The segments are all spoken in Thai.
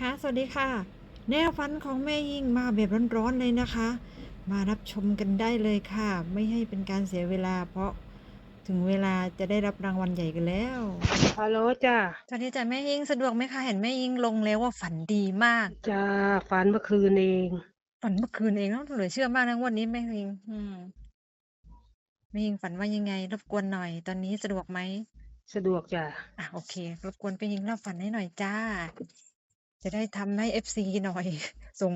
ค่ะสวัสดีค่ะ แนวฟันของแม่ยิ่งมาแบบร้อนๆเลยนะคะ มารับชมกันได้เลยค่ะ ไม่ให้เป็นการเสียเวลา เพราะถึงเวลาจะได้รับรางวัลใหญ่กันแล้วฮัลโหลจ้าสวัสดีจ้ะแม่ยิ่งสะดวกไหมคะเห็นแม่ยิ่งลงแล้วว่าฝันดีมาก จ้าฝันเมื่อคืนเอง ฝันเมื่อคืนเองแล้วเหลือเชื่อมากนะงวันนี้แม่ยิ่งอืมแม่ยิ่งฝันว่ายังไง รบกวนหน่อย ตอนนี้สะดวกไหมสะดวกจ้า อะโอเค รบกวนไปยิงเล่าฝันให้หน่อยจ้า จะได้ทำให้เอฟซีหน่อย ส่ง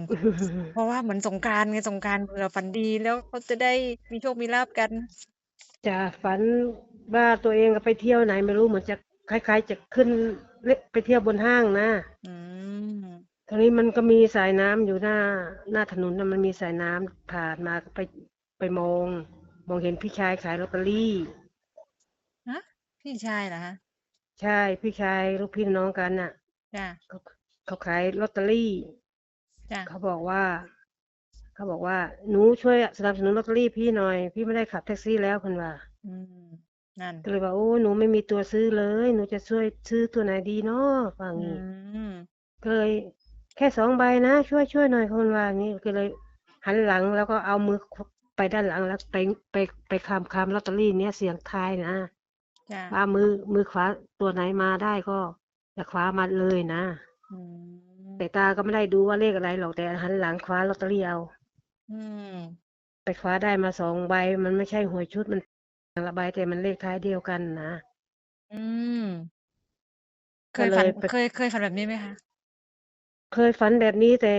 เพราะว่าเหมือนสงกรานต์ไง สงกรานต์เผื่อฝันดีแล้วเขาจะได้มีโชคมีลาบกันจ้าฝันว่าตัวเองก็ไปเที่ยวไหนไม่รู้เหมือนจะคล้าย ๆ จะขึ้นเละไปเที่ยวบนห้างนะอืมตรงนี้มันก็มีสายน้ำอยู่หน้า หน้าถนนน่ะมันมีสายน้ำผ่านมาก็ไปไปมอง มองเห็นพี่ชายขายลอตเตอรี่ ฮะ พี่ชายเหรอฮะ ใช่พี่ชายลูกพี่น้องกันน่ะ จ้ะเขา เขาขายลอตเตอรี่จ้ะเขาบอกว่า เขาบอกว่าหนูช่วยสนับสนุนลอตเตอรี่พี่หน่อย พี่ไม่ได้ขับแท็กซี่แล้วคุณว่าอืมนั่นก็เลยว่าโอ้หนูไม่มีตัวซื้อเลย หนูจะช่วยซื้อตัวไหนดีเนาะว่าอืงี้มก็เลยแค่สองใบนะช่วยช่วยหน่อยคนว่างี้ก็เลยหันหลังแล้วก็เอามือไปด้านหลังแล้วไปไปไปคำคำลอตเตอรี่เนี้ยเสียงทายนะจ้ะว่ามือมือขวาตัวไหนมาได้ก็จะคว้ามาเลยนะ อืมแต่ตาก็ไม่ได้ดูว่าเลขอะไรหรอก แต่หันหลังคว้าลอตเตอรี่เอา อืม ไปคว้าได้มาสองใบ มันไม่ใช่หวยชุด มัน อย่างละใบ แต่มันเลขท้ายเดียวกันนะ อืม เคก็ยเลฝัน ยไป เคย เคยฝันแบบนี้ไหมคะ เคยฝันแบบนี้ แต่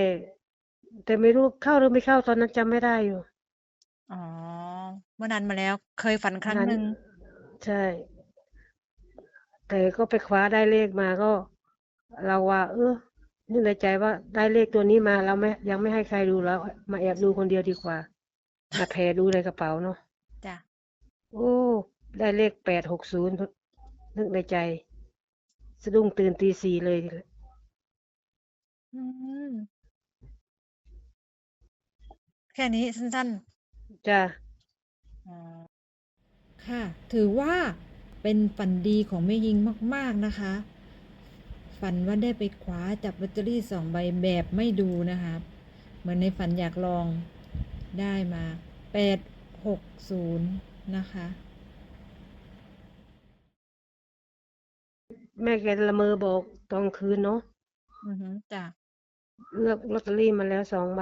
แต่ไม่รู้เข้าหรือไม่เข้า ตอนนั้นจำไม่ได้อยู่ อ๋อ เมื่อนานมาแล้ว เคยฝันครั้งนั้น หนึ่ง ใช่ แต่ก็ไปคว้าได้เลขมา ก็ เราว่า เออนึกในใจว่าได้เลขตัวนี้มาเราไม่ยังไม่ให้ใครดูแล้ว มาแอบดูคนเดียวดีกว่า มาแผ่ดูในกระเป๋าเนาะจ้ะโอ้ ได้เลขแปดหกศูนย์นึกในใจ สะดุ้งตื่นตีสี่เลยอืมแค่นี้สั้นจ้าๆอ๋อค่ะ ถือว่าเป็นฝันดีของแม่ยิงมาก ๆ นะคะ ฝันว่าได้ไปคว้าจับลอตเตอรี่สองใบแบบไม่ดูนะคะเหมือนในฝันอยากลองได้มาแปดหกศูนย์นะคะแม่แกละเมอบอกตอนคืนเนาะอือฮึจ้ะเลือกลอตเตอรี่มาแล้วสองใบ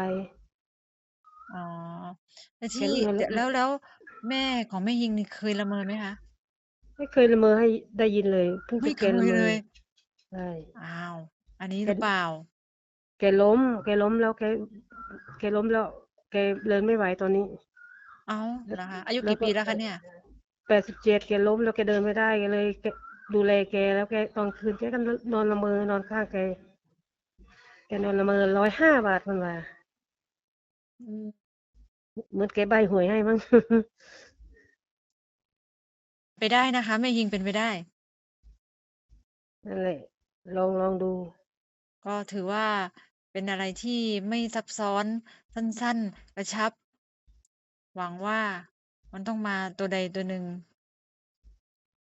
อ๋อแล้วแกที่เลือกแล้วแล้วแม่ของแม่ยิงนี่เคยละเมอไหมคะ ไม่เคยละเมอให้ได้ยินเลยเพิ่งไม่จะเคแกละยเมอเลย ใช่ อ้าว อันนี้แกหรือเปล่า แกล้ม แกล้มแล้วแก แกล้มแล้ว แกเดินไม่ไหวตอนนี้ เอ้าแล้วเหรอคะ อายุแล้วกี่ก็ปีแล้วคะเนี่ย แปดสิบเจ็ดแกล้มแล้วแกเดินไม่ได้แกเลยแกดูแลแกแล้วแกตอนคืนแกก็นอนละเมอนอนข้างแก แกนอนละเมอร้อยห้าบาทคนว่าอืมเหมือนแกใบหวยให้มั้ง ไปได้นะคะแม่ยิงเป็นไปได้นั่นแหละ ลอง ลองดู ก็ถือว่าเป็นอะไรที่ไม่ซับซ้อน สั้น ๆ กระชับ หวังว่ามันต้องมาตัวใดตัวหนึ่ง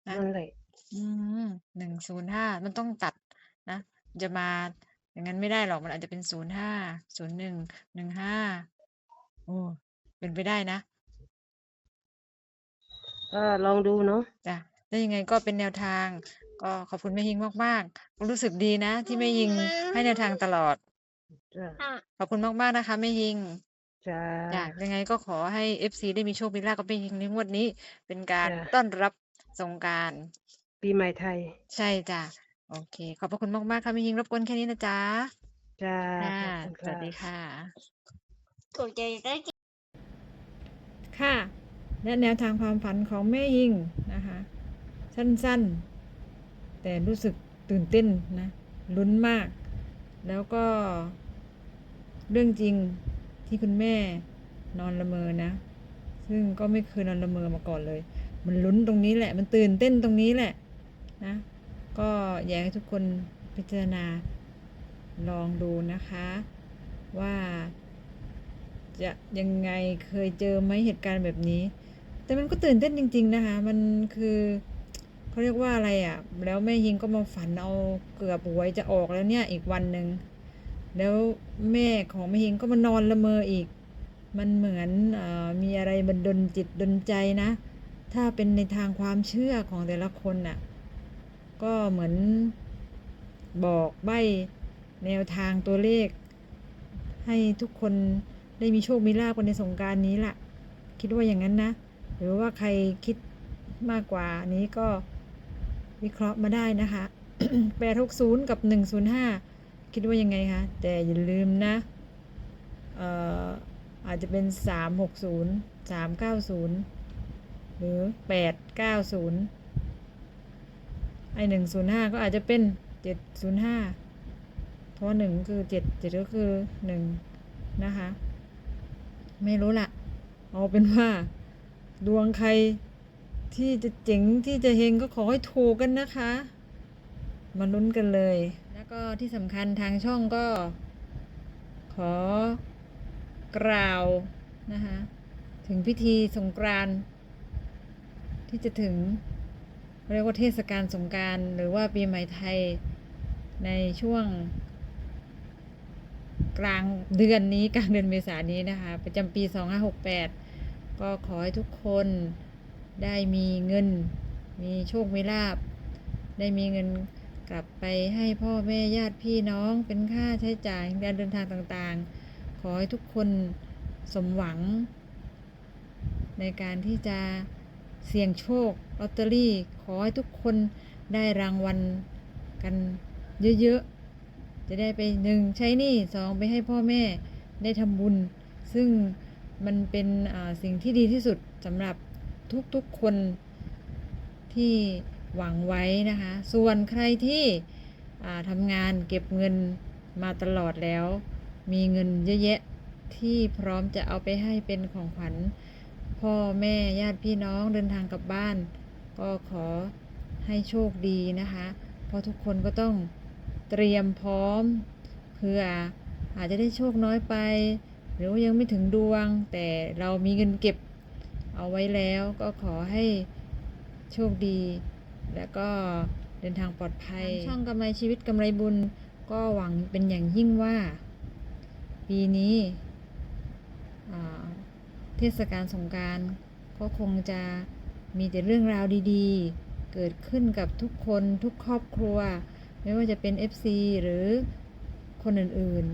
นะ นั่นแหละ อืม หนึ่งศูนย์ห้า มันต้องตัดนะ จะมาอย่างนั้นไม่ได้หรอก มันอาจจะเป็นศูนย์ห้า ศูนย์หนึ่ง หนึ่งห้า โอ้ เป็นไปได้นะ ก็ลองดูเนาะ จ้ะ แล้วยังไงก็เป็นแนวทาง ก็ขอบคุณแม่ยิงมากๆก็รู้สึกดีนะ ที่แม่ยิงให้แนวทางตลอด จ้าขอบคุณมากๆนะคะแม่ยิง จ้าจ้ะยังไงก็ขอให้เอฟซีได้มีโชค มีลาภกับแม่ยิงในงวดนี้ เป็นการจ้ะ ต้อนรับสงกรานต์ปีใหม่ไทย ใช่จ้ะ โอเค ขอบพระคุณมากๆค่ะแม่ยิงรบกวนแค่นี้นะจ๊ะจ้าค่ะขอบคุณสวัสดีค่ะค่ะ ถูกใจได้ ค่ะ และแนวทางความฝันของแม่ยิงนะคะ สั้นๆ แต่รู้สึกตื่นเต้นนะลุ้นมาก แล้วก็เรื่องจริงที่คุณแม่นอนละเมอนะ ซึ่งก็ไม่เคยนอนละเมอมาก่อนเลย มันลุ้นตรงนี้แหละ มันตื่นเต้นตรงนี้แหละนะ ก็อยากให้ทุกคนพิจารณาลองดูนะคะ ว่าจะยังไงเคยเจอไหมเหตุการณ์แบบนี้ แต่มันก็ตื่นเต้นจริง ๆ นะคะ มันคือ เขาเรียกว่าอะไรอะ่ะ แล้วแม่ยิงก็มาฝันเอาเกือบหวยจะออกแล้วเนี่ยอีกวันหนึ่งแล้วแม่ของแม่เฮงก็มานอนละเมออีก มันเหมือนอมีอะไรบันดลจิตดลใจนะ ถ้าเป็นในทางความเชื่อของแต่ละคนน่ะ ก็เหมือนบอกใบแนวทางตัวเลข ให้ทุกคนได้มีโชค มีลาภกันในสงการนี้ล่ะ คิดว่าอย่างนั้นนะ หรือว่าใครคิดมากกว่านี้ก็ วิเคราะห์มาได้นะคะ860กับ105คิดว่ายังไงคะ แต่อย่าลืมนะเอ่ออาจจะเป็น360 390หรือ890ไอ105ก็อาจจะเป็น705เพราะหนึ่งคือเจ็ดเจ็ดก็คือหนึ่งนะคะ ไม่รู้ละเอาเป็นว่า ดวงใคร ที่จะเจ๋งที่จะเฮงก็ขอให้ถูกกันนะคะ มาลุ้นกันเลย แล้วก็ที่สำคัญทางช่องก็ ขอกล่าวนะคะถึงพิธีสงกรานต์ที่จะถึงเรียกว่าเทศกาลสงกรารหรือว่าปีใหม่ไทยในช่วง กลางเดือนนี้กลางเดือนเมษายนนี้นะคะ ประจำปี 2568 ก็ขอให้ทุกคน ได้มีเงิน มีโชคมีลาบ ได้มีเงินกลับไปให้พ่อแม่ญาติพี่น้องเป็นค่าใช้จ่ายการเดินทางต่างๆ ขอให้ทุกคนสมหวัง ในการที่จะเสี่ยงโชคลอตเตอรี่ ขอให้ทุกคนได้รางวัลกันเยอะๆ จะได้ไปหนึ่งใช้หนี้สองไปให้พ่อแม่ได้ทำบุญ ซึ่งมันเป็นสิ่งที่ดีที่สุดสำหรับ ทุกๆคนที่หวังไว้นะคะ ส่วนใครที่ทำงานเก็บเงินมาตลอดแล้ว มีเงินเยอะแยะที่พร้อมจะเอาไปให้เป็นของขวัญพ่อแม่ญาติพี่น้องเดินทางกลับบ้าน ก็ขอให้โชคดีนะคะ เพราะทุกคนก็ต้องเตรียมพร้อมเพื่ออาจจะได้โชคน้อยไป หรือว่ายังไม่ถึงดวง แต่เรามีเงินเก็บ เอาไว้แล้วก็ขอให้โชคดี แล้วก็เดินทางปลอดภัย ช่องกำไรชีวิตกำไรบุญก็หวังเป็นอย่างยิ่งว่า ปีนี้เทศกาลสงการก็คงจะมีแต่เรื่องราวดีๆ เกิดขึ้นกับทุกคนทุกครอบครัว ไม่ว่าจะเป็น FC หรือคนอื่น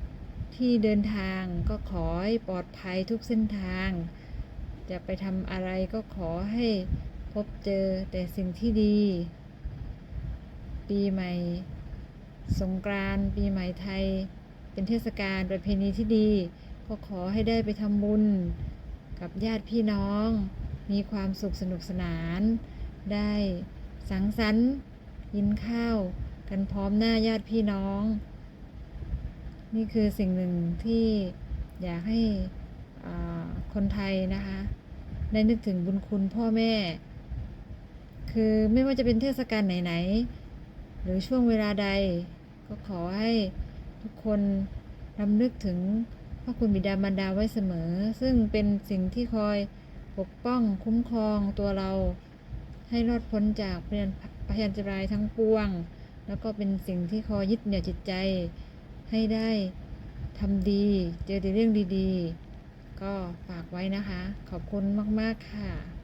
ๆ ที่เดินทางก็ขอให้ปลอดภัยทุกเส้นทาง จะไปทำอะไรก็ขอให้พบเจอแต่สิ่งที่ดี ปีใหม่ สงกรานต์ปีใหม่ไทย เป็นเทศกาลประเพณีที่ดี ก็ขอให้ได้ไปทำบุญ กับญาติพี่น้อง มีความสุขสนุกสนาน ได้สังสรรค์กินข้าว กันพร้อมหน้าญาติพี่น้อง นี่คือสิ่งหนึ่งที่อยากให้ คนไทยนะคะ ได้นึกถึงบุญคุณพ่อแม่ คือไม่ว่าจะเป็นเทศกาลไหนๆ หรือช่วงเวลาใด ก็ขอให้ทุกคนรำลึกถึงพระคุณบิดามารดาไว้เสมอ ซึ่งเป็นสิ่งที่คอยปกป้องคุ้มครองตัวเราให้รอดพ้นจากพยันพยันตรายทั้งปวง แล้วก็เป็นสิ่งที่คอยยึดเหนี่ยวจิตใจให้ได้ทำดี เจอแต่เรื่องดี ๆ ก็ฝากไว้นะคะ ขอบคุณมาก ๆ ค่ะ